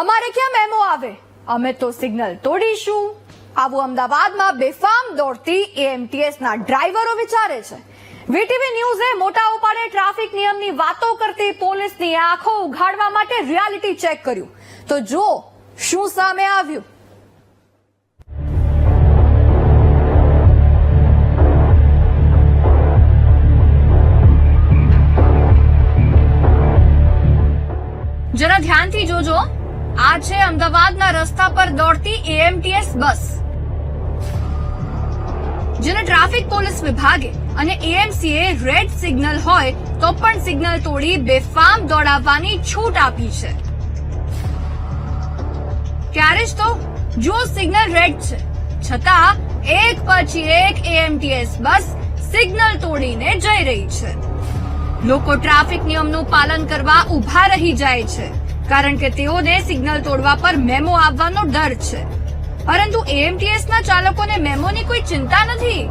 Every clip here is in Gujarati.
અમારે ક્યાં મેમો આવે? અમે તો સિગ્નલ તોડીશું. આવું અમદાવાદમાં બેફામ દોડતી એએમટીએસના ડ્રાઈવરો વિચારે છે. વીટીવી ન્યૂઝે મોટા ઉપાડે ટ્રાફિક નિયમની વાતો કરતી પોલીસની આંખો ઉઘાડવા માટે રિયાલિટી ચેક કર્યું. તો જો શું સામે આવ્યું? જરા ધ્યાનથી જોજો. આ છે અમદાવાદના રસ્તા પર દોડતી એએમટીએસ બસ. જેને ટ્રાફિક પોલીસ વિભાગે અને એએમસીએ રેડ સિગ્નલ હોય તો પણ સિગ્નલ તોડી બેફામ દોડાવવાની છૂટ આપી છે. ત્યારે જ તો જો સિગ્નલ રેડ છે. છતાં એક પછી એક એએમટીએસ બસ સિગ્નલ તોડીને જઈ રહી છે. લોકો ટ્રાફિક નિયમનું પાલન કરવા ઊભા રહી જાય છે. કારણ કે તેઓને સિગ્નલ તોડવા પર મેમો આવવાનો ડર છે. પરંતુ એએમટીએસ ના ચાલકોને મેમોની કોઈ ચિંતા નથી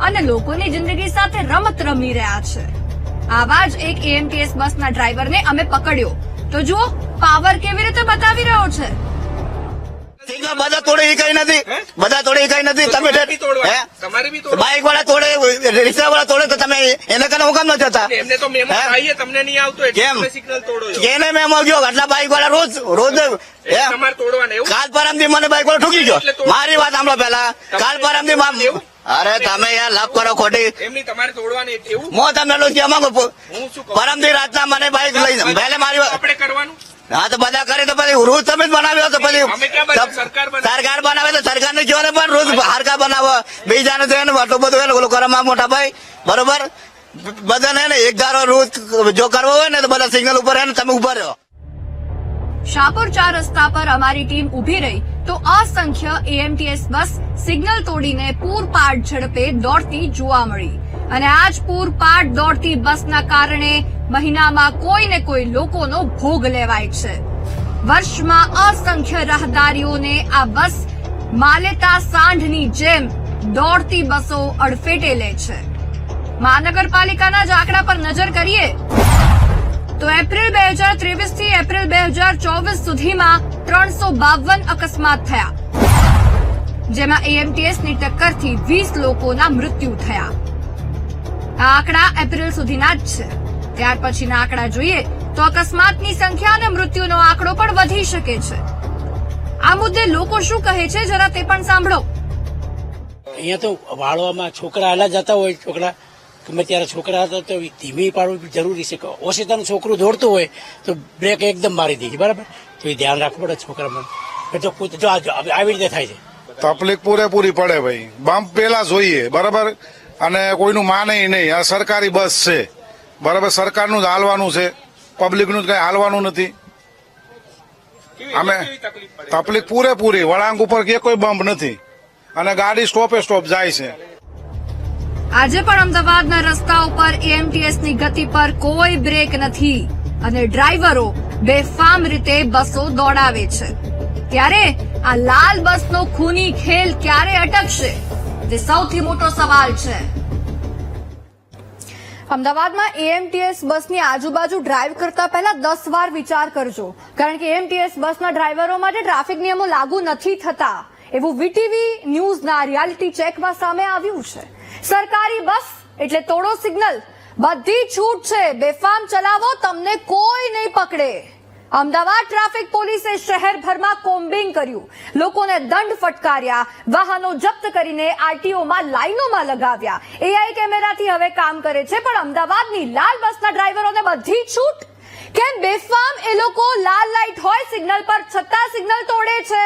અને લોકોની જિંદગી સાથે રમત રમી રહ્યા છે. આવા જ એક એએમટીએસ બસના ડ્રાઈવરને અમે પકડ્યો. તો જુઓ પાવર કેવી રીતે બતાવી રહ્યો છે? બધા તોડે એ કઈ નથી. બધા તોડે એ કઈ નથી. તમે. હે? બાઇક વાળા તોડે રિક્ષા વાળા તોડે તો તમે એને કને હુકમ નથી હતા એમને તો મેમો આવીએ તમને નહીં આવતો કેમ? સિગ્નલ તોડો કેને મેં ગયો આટલા બાઇક વાળા રોજ રોજ હે? કાલ પરમથી મને બાઇક વાળો ઠૂકી ગયો. મારી વાત સાંભળો પેલા કાલ પરમથી અરે તમે યાર લાભ કરો ખોટી. એમની તમારે તોડવાની એવું? તમને માંગુ? હું પરમથી રાતના મને બાઇક લઈ પહેલે મારી વાત- આપણે કરવાનું? હા તો બધા કરે તો પછી રૂલ તમે જ બનાવ્યો તો પછી? સરકાર બનાવે. તો સરકાર ને કહેવાને પણ રોજ હારકા બનાવો. બીજાને તો એને આટલું બધું એને ઓલું કરવામાં મોટા ભાઈ. બરોબર? બધાને એક ધારો રોજ જો કરવો હોય ને તો બધા સિગ્નલ ઉપર હે ને તમે ઊભા રહ્યો શાહપુર ચાર રસ્તા પર અમારી ટીમ ઊભી રહી તો અસંખ્ય એએમટીએસ બસ સિગ્નલ તોડીને પૂરપાટ ઝડપે દોડતી જોવા મળી. અને આ જ પૂરપાટ દોડતી બસના કારણે મહિનામાં કોઈ ને કોઈ લોકોનો ભોગ લેવાય છે. વર્ષમાં અસંખ્ય રાહદારીઓને આ બસ માલેતા સાંઢની જેમ દોડતી બસો અડફેટે લે છે. મહાનગરપાલિકાના જ આંકડા પર નજર કરીએ તો એપ્રિલ બે હજાર ત્રેવીસથી એપ્રિલ બે હજાર ચોવીસ સુધીમાં ત્રણસો બાવન અકસ્માત થયા, જેમાં એએમટીએસની ટક્કરથી વીસ લોકોના મૃત્યુ થયા. આ આંકડા એપ્રિલ સુધીના જ છે. ત્યાર પછીના આંકડા જોઈએ તો અકસ્માતની સંખ્યા અને મૃત્યુનો આંકડો પણ વધી શકે છે. આ મુદ્દે લોકો શું કહે છે જરા તે પણ સાંભળો. અહીંયા તો વાળવામાં છોકરા આલા જતા હોય, છોકરા ગમે ત્યારે છોકરા હતા તો ધીમી પાડવું જરૂરી છે ઓશિતાનું છોકરું દોડતું હોય તો બ્રેક એકદમ મારી દે બરાબર? તો એ ધ્યાન રાખવું પડે છોકરામાં. તો જો જો આવી રીતે થાય છે. તકલીફ પૂરેપૂરી પડે ભાઈ. બમ્પ પેલા જોઈએ બરાબર? અને કોઈનું માને નહીં. આ સરકારી બસ છે. બરાબર? સરકારનું જ હાલવાનું છે. પબ્લિકનું જ કઈ હાલવાનું નથી. અમે કેવી તકલીફ પડે? તકલીફ પૂરેપૂરી. વળાંક ઉપર કે કોઈ બમ્પ નથી. અને ગાડી સ્ટોપે સ્ટોપ જાય છે. આજે પણ અમદાવાદના રસ્તા ઉપર એએમટીએસની ગતિ પર કોઈ બ્રેક નથી અને ડ્રાઈવરો બેફામ રીતે બસો દોડાવે છે. ત્યારે આ લાલ બસનો ખૂની ખેલ ક્યારે અટકશે? તે સૌથી મોટો સવાલ છે. અમદાવાદમાં એએમટીએસ બસની આજુબાજુ ડ્રાઈવ કરતા પહેલા દસ વાર વિચાર કરજો. કારણ કે એએમટીએસ બસના ડ્રાઈવરો માટે ટ્રાફિક નિયમો લાગુ નથી થતા. એવું વીટીવી ન્યૂઝના રિયાલિટી ચેકમાં સામે આવ્યું છે. સરકારી બસ એટલે તોડો સિગ્નલ. બધી છૂટ છે. બેફામ ચલાવો, તમને કોઈ નહીં પકડે. અમદાવાદ ટ્રાફિક પોલીસે શહેરભરમાં કોમ્બિંગ કર્યું. લોકોને દંડ ફટકાર્યા, વાહનો જપ્ત કરીને આરટીઓમાં લાઈનોમાં લગાવ્યા. એઆઈ કેમેરાથી હવે કામ કરે છે, પણ અમદાવાદની લાલ બસના ડ્રાઈવરોને બધી છૂટ? કેમ બેફામ એ લોકો લાલ લાઇટ હોય સિગ્નલ પર, છતાં સિગ્નલ તોડે છે?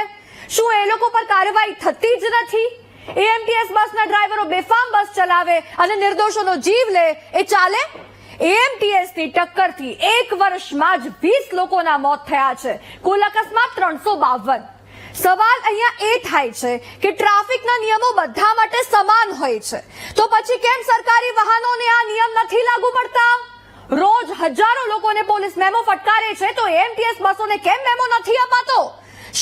શું એ લોકો પર કાર્યવાહી થતી જ નથી? એએમટીએસ બસના ડ્રાઈવરો બેફામ બસ ચલાવે અને નિર્દોષોનો જીવ લે, એ ચાલે? એએમટીએસની ટક્કરથી એક વર્ષમાં જ વીસ લોકોના મોત થયા છે. કુલ અકસ્માત ત્રણસો બાવન. સવાલ અહીંયા એ થાય છે કે ટ્રાફિકના નિયમો બધા માટે સમાન હોય છે. તો પછી કેમ સરકારી વાહનોને આ નિયમ નથી લાગુ પડતા? રોજ હજારો લોકોને પોલીસ મેમો ફટકારે છે, તો એએમટીએસ બસોને કેમ મેમો નથી અપાતો?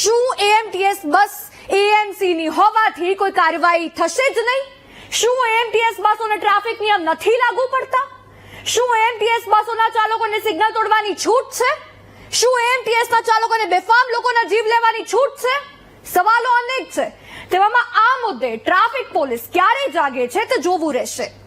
શું એએમટીએસ બસ એએમસી ની હોવાથી કોઈ કાર્યવાહી થશે જ નહીં. શું એમટીએસ બસોને ટ્રાફિક નિયમ નથી લાગુ પડતા? શું એમટીએસ બસોના ચાલકોને સિગ્નલ તોડવાની છૂટ છે? શું એએમટીએસ ના ચાલકોને બેફામ લોકોના જીવ લેવાની છૂટ છે? સવાલો અનેક છે. તેવામાં આ મુદ્દે ટ્રાફિક પોલીસ ક્યારે જાગે છે તે જોવું રહેશે.